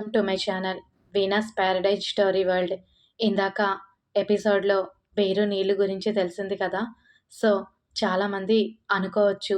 Welcome to my channel Venus paradise story world. ఇందాక ఎపిసోడ్లో వేరు నీళ్ళు గురించి తెలిసింది కదా? సో చాలామంది అనుకోవచ్చు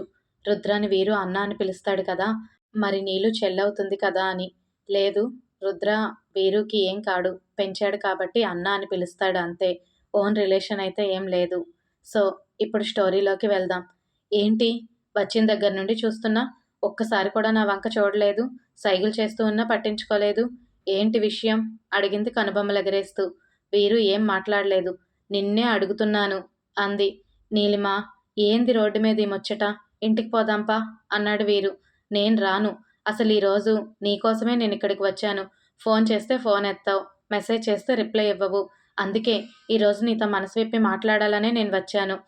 రుద్రాని వీరు అన్న అని పిలుస్తాడు కదా? మరి నీళ్ళు చెల్లవుతుంది కదా అని. లేదు రుద్ర వీరుకి ఏం కాడు పెంచాడు కాబట్టి అన్న అని పిలుస్తాడు అంతే. ఓన్ రిలేషన్ అయితే ఏం లేదు. సో ఇప్పుడు స్టోరీలోకి వెళ్దాం. ఏంటి? వచ్చిన దగ్గర నుండి చూస్తున్నా? ఒక్కసారి కూడా నా వంక చూడలేదు. సైగులు చేస్తూ ఉన్నా పట్టించుకోలేదు. ఏంటి విషయం? అడిగింది కనుబొమ్మలెగరేస్తూ వీరు ఏం మాట్లాడలేదు. నిన్నే అడుగుతున్నాను అంది. నీలిమ ఏంది రోడ్డు మీద ఈ ముచ్చట? ఇంటికి పోదాంపా అన్నాడు వీరు. నేను రాను. అసలు ఈరోజు నీకోసమే నేను ఇక్కడికి వచ్చాను. ఫోన్ చేస్తే ఫోన్ ఎత్తావు. మెసేజ్ చేస్తే రిప్లై ఇవ్వవు. అందుకే ఈరోజు నీతో మనసు విప్పి మాట్లాడాలనే నేను వచ్చాను.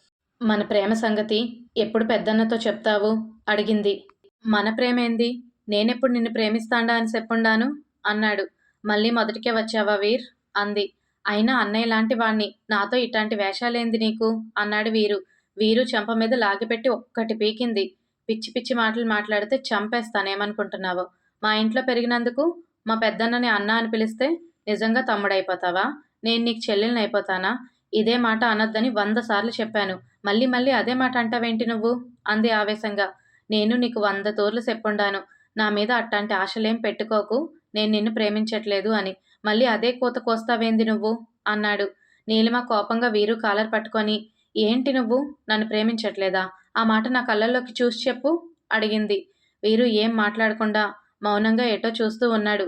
మన ప్రేమ సంగతి ఎప్పుడు పెద్దన్నతో చెప్తావు? అడిగింది. మన ప్రేమేంది నేనెప్పుడు నిన్ను ప్రేమిస్తాండా అని చెప్పుండాను? అన్నాడు. మళ్ళీ మొదటికే వచ్చావా వీర్? అంది. అయినా అన్నయ్య లాంటి వాణ్ణి. నాతో ఇట్లాంటి వేషాలేంది నీకు? అన్నాడు వీరు. వీరు చెంప మీద లాగిపెట్టి ఒక్కటి పీకింది. పిచ్చి పిచ్చి మాటలు మాట్లాడితే చంపేస్తానేమనుకుంటున్నావో? మా ఇంట్లో పెరిగినందుకు మా పెద్దన్నని అన్న అని పిలిస్తే నిజంగా తమ్ముడైపోతావా? నేను నీకు చెల్లెల్ని అయిపోతానా ఇదే మాట అనొద్దని వంద సార్లు చెప్పాను. మళ్ళీ మళ్ళీ అదే మాట అంటావేంటి నువ్వు? అంది ఆవేశంగా. నేను నీకు వంద తోర్లు చెప్పుండాను. నా మీద అట్టాంటి ఆశలేం పెట్టుకోకు. నేను నిన్ను ప్రేమించట్లేదు అని. మళ్ళీ అదే కోత కోస్తావేంది నువ్వు? అన్నాడు. నీలిమ కోపంగా వీరు కాలర్ పట్టుకొని ఏంటి నువ్వు? నన్ను ప్రేమించట్లేదా? ఆ మాట నా కళ్ళల్లోకి చూసి చెప్పు అడిగింది. వీరు ఏం మాట్లాడకుండా మౌనంగా ఎటో చూస్తూ ఉన్నాడు.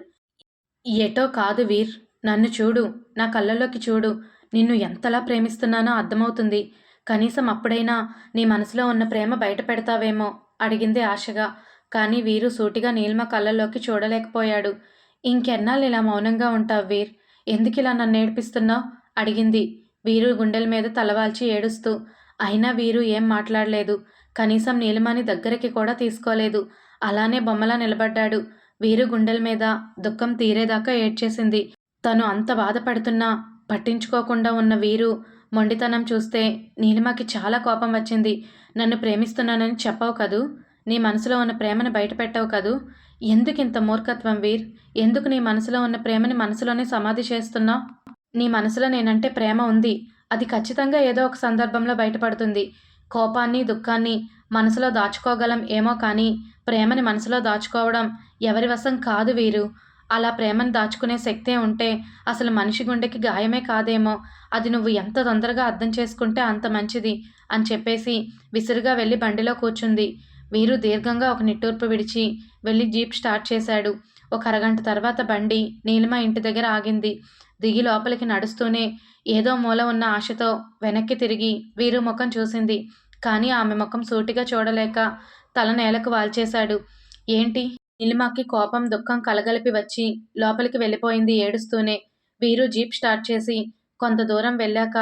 ఎటో కాదు వీర్ నన్ను చూడు నా కళ్ళల్లోకి చూడు. నిన్ను ఎంతలా ప్రేమిస్తున్నానో అర్థమవుతుంది. కనీసం అప్పుడైనా నీ మనసులో ఉన్న ప్రేమ బయట పెడతావేమో అడిగింది ఆశగా. కానీ వీరు సూటిగా నీల్మ కళ్ళల్లోకి చూడలేకపోయాడు. ఇంకెన్నాళ్ళు ఇలా మౌనంగా ఉంటావు వీర్? ఎందుకు ఇలా నన్ను ఏడిపిస్తున్నావు? అడిగింది. వీరు గుండెల మీద తలవాల్చి ఏడుస్తూ. అయినా వీరు ఏం మాట్లాడలేదు. కనీసం నీలిమని దగ్గరికి కూడా తీసుకోలేదు. అలానే బొమ్మలా నిలబడ్డాడు. వీరు గుండెల మీద దుఃఖం తీరేదాకా ఏడ్చేసింది. తను అంత బాధపడుతున్నా పట్టించుకోకుండా ఉన్న వీరు మొండితనం చూస్తే నీలిమకి చాలా కోపం వచ్చింది. నన్ను ప్రేమిస్తున్నానని చెప్పవు కదూ? నీ మనసులో ఉన్న ప్రేమను బయటపెట్టవు కదూ? ఎందుకు ఇంత మూర్ఖత్వం వీర్? ఎందుకు నీ మనసులో ఉన్న ప్రేమని మనసులోనే సమాధి చేస్తున్నావు? నీ మనసులో నేనంటే ప్రేమ ఉంది. అది ఖచ్చితంగా ఏదో ఒక సందర్భంలో బయటపడుతుంది. కోపాన్ని దుఃఖాన్ని మనసులో దాచుకోగలం ఏమో కానీ ప్రేమని మనసులో దాచుకోవడం ఎవరి వశం కాదు వీరు. అలా ప్రేమను దాచుకునే శక్తే ఉంటే అసలు మనిషి గుండెకి గాయమే కాదేమో. అది నువ్వు ఎంత తొందరగా అర్థం చేసుకుంటే అంత మంచిది అని చెప్పేసి విసురుగా వెళ్ళి బండిలో కూర్చుంది. వీరు దీర్ఘంగా ఒక నిట్టూర్పు విడిచి వెళ్ళి జీప్ స్టార్ట్ చేశాడు. ఒక అరగంట తర్వాత బండి నీలిమ ఇంటి దగ్గర ఆగింది. దిగి లోపలికి నడుస్తూనే ఏదో మూల ఉన్న ఆశతో వెనక్కి తిరిగి వీరు ముఖం చూసింది. కానీ ఆమె ముఖం సూటిగా చూడలేక తల నేలకు వాల్చేశాడు. ఏంటి? నీలిమకి కోపం దుఃఖం కలగలిపి వచ్చి లోపలికి వెళ్ళిపోయింది ఏడుస్తూనే. వీరు జీప్ స్టార్ట్ చేసి కొంత దూరం వెళ్ళాక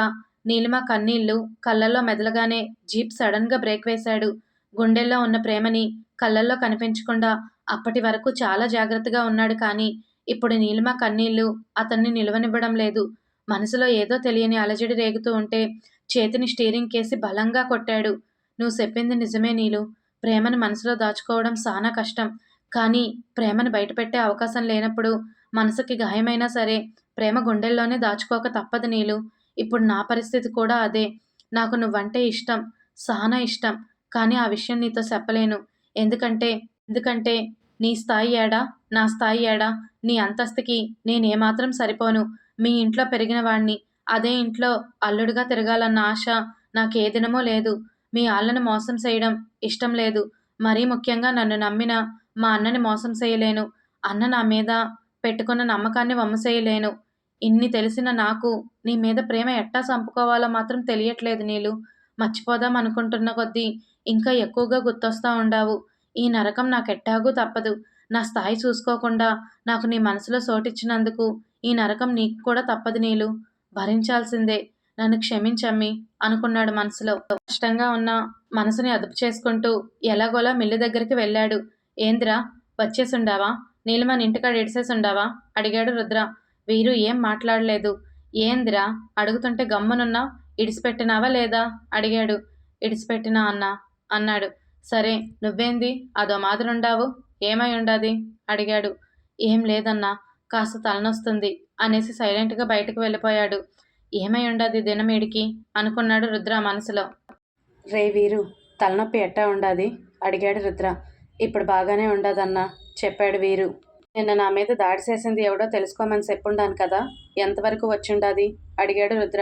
నీలిమ కన్నీళ్ళు కళ్ళల్లో మెదలగానే జీప్ సడన్గా బ్రేక్ వేశాడు. గుండెల్లో ఉన్న ప్రేమని కళ్ళల్లో కనిపించకుండా అప్పటి వరకు చాలా జాగ్రత్తగా ఉన్నాడు కానీ ఇప్పుడు నీలిమ కన్నీళ్ళు అతన్ని నిలవనివ్వడం లేదు. మనసులో ఏదో తెలియని అలజడి రేగుతూ ఉంటే చేతిని స్టీరింగ్ కేసి బలంగా కొట్టాడు. నువ్వు చెప్పింది నిజమే నీలు. ప్రేమను మనసులో దాచుకోవడం చాలా కష్టం. కానీ ప్రేమను బయటపెట్టే అవకాశం లేనప్పుడు మనసుకి గాయమైనా సరే ప్రేమ గుండెల్లోనే దాచుకోక తప్పదు నీలు. ఇప్పుడు నా పరిస్థితి కూడా అదే. నాకు నువ్వంటే ఇష్టం. చాలా ఇష్టం. కానీ ఆ విషయం నీతో చెప్పలేను. ఎందుకంటే ఎందుకంటే నీ స్థాయి ఏడా? నా స్థాయి ఏడా? నీ అంతస్తుకి నేనేమాత్రం సరిపోను. మీ ఇంట్లో పెరిగిన వాణ్ణి అదే ఇంట్లో అల్లుడుగా తిరగాలన్న ఆశ నాకే దినమో లేదు. మీ ఆళ్ళను మోసం చేయడం ఇష్టం లేదు. మరీ ముఖ్యంగా నన్ను నమ్మిన మా అన్నని మోసం చేయలేను. అన్న నా మీద పెట్టుకున్న నమ్మకాన్ని వమ్మసేయలేను ఇన్ని తెలిసిన నాకు నీ మీద ప్రేమ ఎట్టా చంపుకోవాలో మాత్రం తెలియట్లేదు నీళ్ళు మర్చిపోదాం అనుకుంటున్న కొద్దీ ఇంకా ఎక్కువగా గుర్తొస్తూ ఉండావు. ఈ నరకం నాకెట్టాగూ తప్పదు. నా స్థాయి చూసుకోకుండా నాకు నీ మనసులో సోటిచ్చినందుకు ఈ నరకం నీకు కూడా తప్పదు నీలు. భరించాల్సిందే. నన్ను క్షమించమ్మి అనుకున్నాడు మనసులో. కష్టంగా ఉన్న మనసుని అదుపు చేసుకుంటూ ఎలాగోలా మిల్లు దగ్గరికి వెళ్ళాడు. ఏంద్రా వచ్చేసుండావా? మన ఇంటికాడ ఎడిసేసుండావా అడిగాడు రుద్ర. వీరు ఏం మాట్లాడలేదు. ఏందిరా అడుగుతుంటే గమ్మునున్నా ఇడిసిపెట్టినావా లేదా? అడిగాడు. ఇడిసిపెట్టినా అన్నా? అన్నాడు. సరే నువ్వేంది? అదో మాదిరుండావు? ఏమై ఉండాది? అడిగాడు. ఏం లేదన్నా కాస్త తలనొస్తుంది అనేసి సైలెంట్గా బయటకు వెళ్ళిపోయాడు. ఏమై ఉండదు దినమేడికి అనుకున్నాడు రుద్ర మనసులో. రే వీరు తలనొప్పి ఎట్టా ఉండాది? అడిగాడు రుద్ర. ఇప్పుడు బాగానే ఉండదన్నా చెప్పాడు వీరు. నిన్న నా మీద దాడి చేసింది ఎవడో తెలుసుకోమని చెప్పుండాను కదా? ఎంతవరకు వచ్చిండాది? అడిగాడు రుద్ర.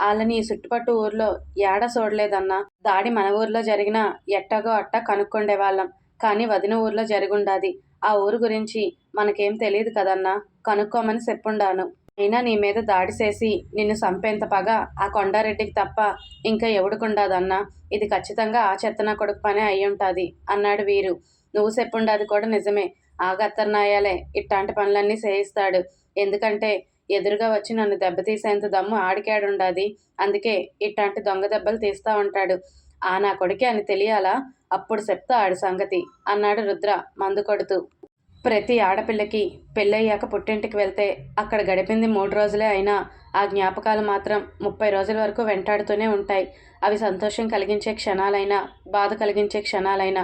వాళ్ళని చుట్టుపట్టు ఊర్లో ఏడ చూడలేదన్నా దాడి మన ఊర్లో జరిగిన ఎట్టగో అట్ట కనుక్కొండే వాళ్ళం. కానీ వదిన ఊర్లో జరిగుండాది. ఆ ఊరు గురించి మనకేం తెలియదు కదన్నా కనుక్కోమని చెప్పుండాను. అయినా నీ మీద దాడి చేసి నిన్ను సంపేంత పగ ఆ కొండారెడ్డికి తప్ప ఇంకా ఎవడుకుండాదన్నా ఇది ఖచ్చితంగా ఆ చెత్తనా కొడుకు పనే ఉంటుంది అన్నాడు వీరు. నువ్వు చెప్పుండాది కూడా నిజమే. ఆ ఇట్లాంటి పనులన్నీ చేయిస్తాడు. ఎందుకంటే ఎదురుగా వచ్చి నన్ను దెబ్బతీసేంత దమ్ము ఆడికాడుండాది. అందుకే ఇట్లాంటి దొంగ దెబ్బలు తీస్తా ఉంటాడు. ఆ నా కొడుకే అని తెలియాలా? అప్పుడు చెప్తా ఆడి సంగతి అన్నాడు రుద్ర మందు కొడుతూ. ప్రతి ఆడపిల్లకి పెళ్ళయ్యాక పుట్టింటికి వెళ్తే అక్కడ గడిపింది మూడు రోజులే అయినా ఆ జ్ఞాపకాలు మాత్రం ముప్పై రోజుల వరకు వెంటాడుతూనే ఉంటాయి. అవి సంతోషం కలిగించే క్షణాలైనా బాధ కలిగించే క్షణాలైనా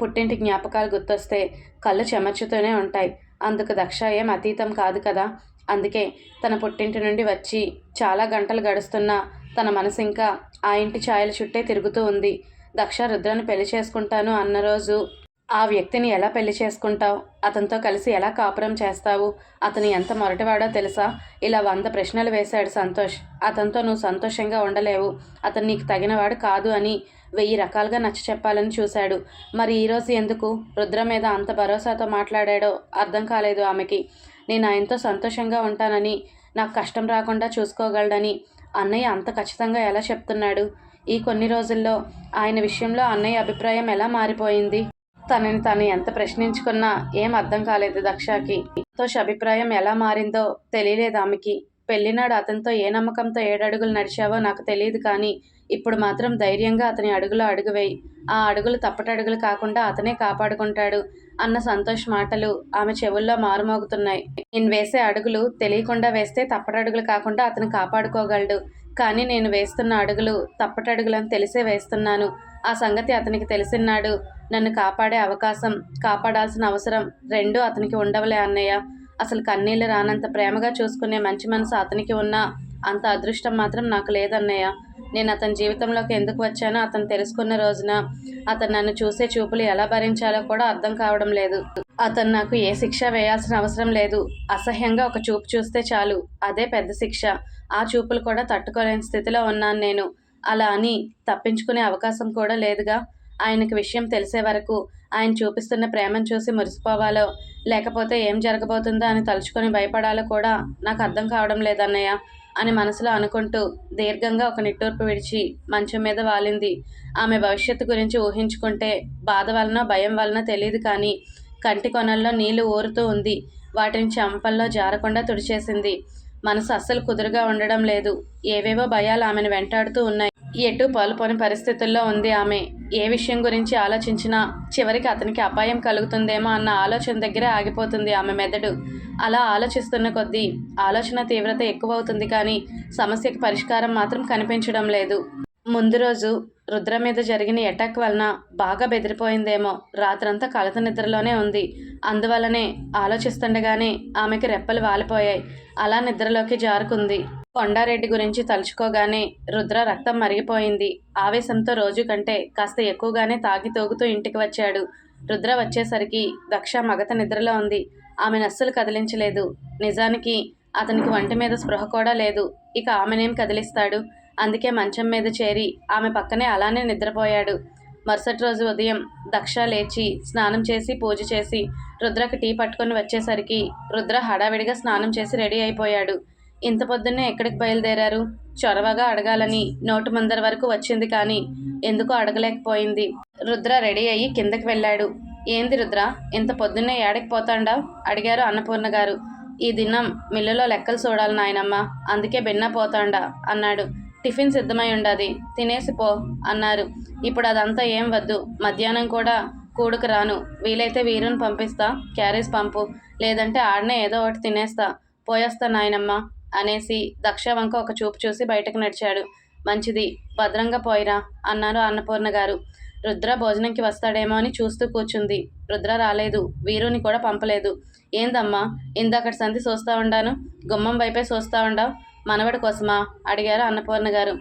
పుట్టింటి జ్ఞాపకాలు గుర్తొస్తే కళ్ళు చెమర్చుతూనే ఉంటాయి. అందుకు దక్ష ఏం అతీతం కాదు కదా. అందుకే తన పుట్టింటి నుండి వచ్చి చాలా గంటలు గడుస్తున్నా తన మనసు ఇంకా ఆ ఇంటి ఛాయల చుట్టే తిరుగుతూ ఉంది. దక్ష రుద్రను పెళ్ళి చేసుకుంటాను అన్న రోజు ఆ వ్యక్తిని ఎలా పెళ్ళి చేసుకుంటావు? అతనితో కలిసి ఎలా కాపురం చేస్తావు? అతను ఎంత మొరటివాడో తెలుసా? ఇలా వంద ప్రశ్నలు వేశాడు సంతోష్. అతనితో నువ్వు సంతోషంగా ఉండలేవు. అతను నీకు తగినవాడు కాదు అని వెయ్యి రకాలుగా నచ్చ చెప్పాలని చూశాడు. మరి ఈరోజు ఎందుకు? రుద్ర మీద అంత భరోసాతో మాట్లాడాడో అర్థం కాలేదు ఆమెకి. నేను ఆయనతో సంతోషంగా ఉంటానని నాకు కష్టం రాకుండా చూసుకోగలడని అన్నయ్య అంత ఖచ్చితంగా ఎలా చెప్తున్నాడు? ఈ కొన్ని రోజుల్లో ఆయన విషయంలో అన్నయ్య అభిప్రాయం ఎలా మారిపోయింది? తనని తను ఎంత ప్రశ్నించుకున్నా ఏం అర్థం కాలేదు దక్షకి. సంతోష్ అభిప్రాయం ఎలా మారిందో తెలియలేదు ఆమెకి. పెళ్ళినాడు అతనితో ఏ నమ్మకంతో ఏడడుగులు నడిచావో నాకు తెలియదు కానీ ఇప్పుడు మాత్రం ధైర్యంగా అతని అడుగులో అడుగు వేయి. ఆ అడుగులు తప్పటడుగులు కాకుండా అతనే కాపాడుకుంటాడు అన్న సంతోష్ మాటలు ఆమె చెవుల్లో మారుమోగుతున్నాయి. నేను వేసే అడుగులు తెలియకుండా వేస్తే తప్పటడుగులు కాకుండా అతను కాపాడుకోగలడు. కానీ నేను వేస్తున్న అడుగులు తప్పటడుగులని తెలిసే వేస్తున్నాను. ఆ సంగతి అతనికి తెలిసిన్నాడు. నన్ను కాపాడే అవకాశం కాపాడాల్సిన అవసరం రెండూ అతనికి ఉండవలే అన్నయ్య. అసలు కన్నీళ్ళు రానంత ప్రేమగా చూసుకునే మంచి మనసు అతనికి ఉన్నా అంత అదృష్టం మాత్రం నాకు లేదన్నయ్య. నేను అతని జీవితంలోకి ఎందుకు వచ్చానో అతను తెలుసుకున్న రోజున అతను నన్ను చూసే చూపులు ఎలా భరించాలో కూడా అర్థం కావడం లేదు. అతను నాకు ఏ శిక్ష వేయాల్సిన అవసరం లేదు. అసహ్యంగా ఒక చూపు చూస్తే చాలు. అదే పెద్ద శిక్ష. ఆ చూపులు కూడా తట్టుకోలేని స్థితిలో ఉన్నాను నేను. అలా అని తప్పించుకునే అవకాశం కూడా లేదుగా. ఆయనకి విషయం తెలిసే వరకు ఆయన చూపిస్తున్న ప్రేమను చూసి మురిసిపోవాలో లేకపోతే ఏం జరగబోతుందో అని తలుచుకొని భయపడాలో కూడా నాకు అర్థం కావడం లేదన్నయ్య అని మనసులో అనుకుంటూ దీర్ఘంగా ఒక నిట్టూర్పు విడిచి మంచం మీద వాలింది. ఆమె భవిష్యత్తు గురించి ఊహించుకుంటే బాధ వలన భయం వలన తెలియదు కానీ కంటి కొనల్లో నీళ్ళు ఊరుతూ ఉంది. వాటిని చెంపల్లో జారకుండా తుడిచేసింది. మనసు అస్సలు కుదురుగా ఉండడం లేదు. ఏవేవో భయాలు ఆమెను వెంటాడుతూ ఉన్నాయి. ఎటు పాలుపోని పరిస్థితుల్లో ఉంది ఆమె. ఏ విషయం గురించి ఆలోచించినా చివరికి అతనికి అపాయం కలుగుతుందేమో అన్న ఆలోచన దగ్గరే ఆగిపోతుంది ఆమె మెదడు. అలా ఆలోచిస్తున్న కొద్దీ ఆలోచన తీవ్రత ఎక్కువవుతుంది కానీ సమస్యకి పరిష్కారం మాత్రం కనిపించడం లేదు. ముందు రోజు రుద్ర మీద జరిగిన అటాక్ వలన బాగా బెదిరిపోయిందేమో. రాత్రంతా కలత నిద్రలోనే ఉంది. అందువలనే ఆలోచిస్తుండగానే ఆమెకి రెప్పలు వాలిపోయాయి. అలా నిద్రలోకి జారుకుంది. కొండారెడ్డి గురించి తలుచుకోగానే రుద్ర రక్తం మరిగిపోయింది. ఆవేశంతో రోజు కంటే కాస్త ఎక్కువగానే తాగి తోగుతూ ఇంటికి వచ్చాడు. రుద్ర వచ్చేసరికి దక్ష మగత నిద్రలో ఉంది. ఆమె నస్సులు కదిలించలేదు. నిజానికి అతనికి వంటి మీద స్పృహ కూడా లేదు. ఇక ఆమెనేం కదిలిస్తాడు? అందుకే మంచం మీద చేరి ఆమె పక్కనే అలానే నిద్రపోయాడు. మరుసటి రోజు ఉదయం దక్ష లేచి స్నానం చేసి పూజ చేసి రుద్రకు టీ పట్టుకొని వచ్చేసరికి రుద్ర హడావిడిగా స్నానం చేసి రెడీ అయిపోయాడు. ఇంత పొద్దున్నే ఎక్కడికి బయలుదేరారు? చొరవగా అడగాలని నోటు ముందర వరకు వచ్చింది కానీ ఎందుకో అడగలేకపోయింది. రుద్ర రెడీ అయ్యి కిందకి వెళ్ళాడు. ఏంది రుద్ర? ఇంత పొద్దున్నే ఏడకి పోతాండా అడిగారు అన్నపూర్ణ గారు. ఈ దినం మిల్లులో లెక్కలు చూడాలి నాయనమ్మ. అందుకే బిన్న పోతాండా అన్నాడు. టిఫిన్ సిద్ధమై ఉండది. తినేసి పో అన్నారు. ఇప్పుడు అదంతా ఏం వద్దు. మధ్యాహ్నం కూడా కూడుకు రాను. వీలైతే వీరుని పంపిస్తా. క్యారేజ్ పంపు. లేదంటే ఆడనే ఏదో ఒకటి తినేస్తా. పోయేస్తా నాయనమ్మ. అనేసి దక్ష వంక ఒక చూపు చూసి బయటకు నడిచాడు. మంచిది భద్రంగా పోయిరా అన్నారు అన్నపూర్ణ గారు. రుద్ర భోజనంకి వస్తాడేమో అని చూస్తూ కూర్చుంది. రుద్ర రాలేదు వీరుని కూడా పంపలేదు. ఏందమ్మా ఇందాకటి సంధి చూస్తా ఉండాను గుమ్మం వైపే చూస్తా ఉండావు మనవడి కోసమా? అడిగారు అన్నపూర్ణ గారు.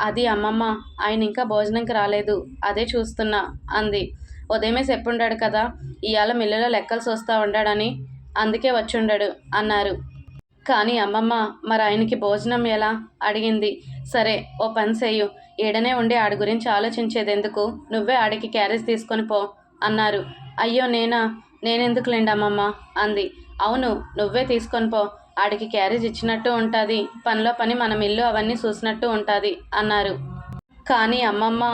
అది అమ్మమ్మ ఆయన ఇంకా భోజనంకి రాలేదు అదే చూస్తున్నా అంది. ఉదయమే చెప్పుండాడు కదా ఇవాళ మిల్లులో లెక్కలు చూస్తూ ఉండాడని అందుకే వచ్చుండాడు అన్నారు. కానీ అమ్మమ్మ మరి ఆయనకి భోజనం ఎలా? అడిగింది. సరే ఓ పని చెయ్యు. ఈడనే ఉండి ఆడి గురించి ఆలోచించేది ఎందుకు నువ్వే ఆడికి క్యారేజ్ తీసుకొని పో అన్నారు. అయ్యో నేనా? నేనెందుకులేండి అమ్మమ్మ? అంది. అవును నువ్వే తీసుకొని పో. ఆడికి క్యారేజ్ ఇచ్చినట్టు ఉంటుంది. పనిలో పని మనం ఇల్లు అవన్నీ చూసినట్టు ఉంటుంది అన్నారు. కానీ అమ్మమ్మ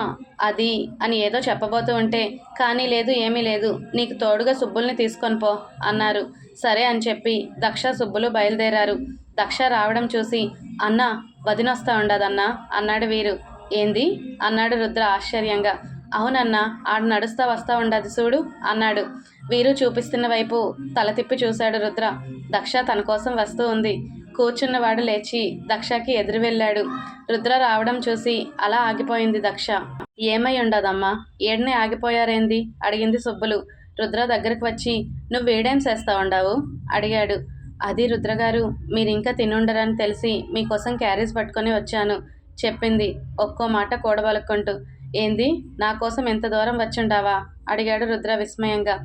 అది అని ఏదో చెప్పబోతూ ఉంటే కానీ లేదు ఏమీ లేదు. నీకు తోడుగా సుబ్బుల్ని తీసుకొని పో అన్నారు. సరే అని చెప్పి దక్ష సుబ్బులు బయలుదేరారు. దక్ష రావడం చూసి అన్న వదినొస్తా ఉండదన్నా అన్నాడు వీరు. ఏంది? అన్నాడు రుద్ర ఆశ్చర్యంగా. అవునన్నా ఆడు నడుస్తా వస్తా ఉండదు చూడు అన్నాడు. వీరు చూపిస్తున్న వైపు తల తిప్పి చూశాడు రుద్ర. దక్ష తన కోసం వస్తూ ఉంది. కూర్చున్నవాడు లేచి దక్షకి ఎదురు వెళ్ళాడు. రుద్ర రావడం చూసి అలా ఆగిపోయింది దక్ష. ఏమై ఉండదమ్మా? ఏడనే ఆగిపోయారేంది? అడిగింది సుబ్బులు. రుద్ర దగ్గరకు వచ్చి నువ్వు వేడేం చేస్తా ఉండావు అడిగాడు. అది రుద్రగారు మీరు ఇంకా తినుండరని తెలిసి మీకోసం క్యారేజ్ పట్టుకొని వచ్చాను చెప్పింది ఒక్కో మాట కూడబలుక్కుంటూ. ఏంది? నా కోసం ఎంత దూరం వచ్చుండావా? అడిగాడు రుద్ర విస్మయంగా.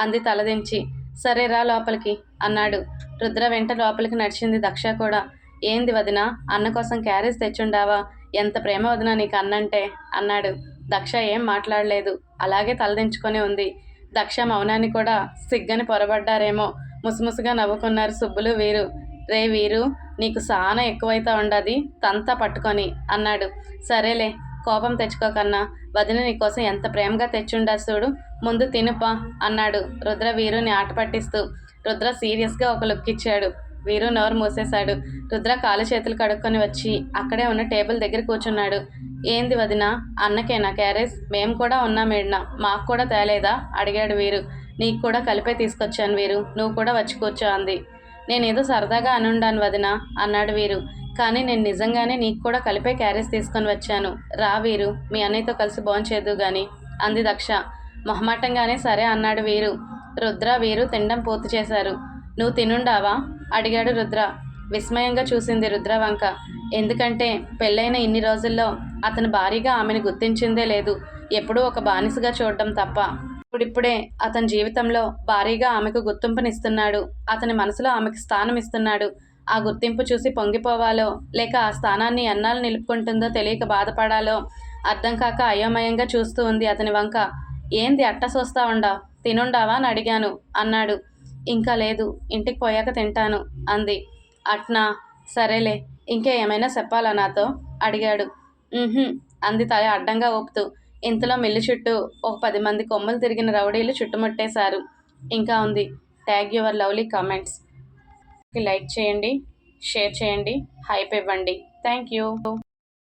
అంది తలదించి. సరే రా లోపలికి అన్నాడు. రుద్ర వెంట లోపలికి నడిచింది దక్ష కూడా. ఏంది వదిన అన్న కోసం క్యారేజ్ తెచ్చుండావా? ఎంత ప్రేమ వదిన నీకు అన్నంటే అన్నాడు. దక్ష ఏం మాట్లాడలేదు. అలాగే తలదించుకొని ఉంది. దక్ష మౌనాన్ని కూడా సిగ్గని పొరబడ్డారేమో. ముసుముసుగా నవ్వుకున్నారు సుబ్బులు వీరు. రే వీరు నీకు సానా ఎక్కువైతే ఉండది. తంతా పట్టుకొని అన్నాడు. సరేలే కోపం తెచ్చుకోకన్నా వదిన నీకోసం ఎంత ప్రేమగా తెచ్చుండా చూడు. ముందు తినుపా అన్నాడు రుద్ర వీరుని ఆట పట్టిస్తూ రుద్ర సీరియస్గా ఒక లుక్ ఇచ్చాడు వీరు నోరు మూసేశాడు. రుద్ర కాలు చేతులు కడుక్కొని వచ్చి అక్కడే ఉన్న టేబుల్ దగ్గర కూర్చున్నాడు. ఏంది వదిన అన్నకేనా క్యారేజ్? మేము కూడా ఉన్నాం ఏడినా. మాకు కూడా తేలేదా? అడిగాడు వీరు. నీకు కూడా కలిపే తీసుకొచ్చాను వీరు. నువ్వు కూడా వచ్చి కూర్చో అంది. నేనేదో సరదాగా అనుండాను వదిన అన్నాడు వీరు. కానీ నేను నిజంగానే నీకు కూడా కలిపే క్యారేజ్ తీసుకొని వచ్చాను. రా వీరు మీ అన్నయ్యతో కలిసి భోంచేద్దు గాని అంది దక్ష. మొహమాటంగానే సరే అన్నాడు వీరు. రుద్ర వీరు తినడం పూర్తి చేశారు. నువ్వు తినుండావా? అడిగాడు రుద్ర. విస్మయంగా చూసింది రుద్ర వంక ఎందుకంటే పెళ్ళైన ఇన్ని రోజుల్లో అతను భారీగా ఆమెను గుర్తించిందే లేదు. ఎప్పుడూ ఒక బానిసగా చూడడం తప్ప. ఇప్పుడిప్పుడే అతని జీవితంలో భారీగా ఆమెకు గుర్తింపునిస్తున్నాడు. అతని మనసులో ఆమెకు స్థానం ఇస్తున్నాడు ఆ గుర్తింపు చూసి పొంగిపోవాలో లేక ఆ స్థానాన్ని ఎన్నాళ్ళు నిలుపుకుంటుందో తెలియక బాధపడాలో అర్థం కాక అయోమయంగా చూస్తూ ఉంది అతని వంక. ఏంది అట్ట చూస్తా ఉండా తినుండావా? అని అడిగాను. అన్నాడు. ఇంకా లేదు ఇంటికి పోయాక తింటాను అంది. అట్నా? సరేలే ఇంకా ఏమైనా చెప్పాలా నాతో? అడిగాడు. అంది తల అడ్డంగా ఊపుతూ. ఇంతలో మిల్లు చుట్టూ ఒక పది మంది కొమ్మలు తిరిగిన రౌడీలు చుట్టుముట్టేశారు. ఇంకా ఉంది. Tag your lovely comments. Like చేయండి షేర్ చేయండి హైప్ ఇవ్వండి. Thank you.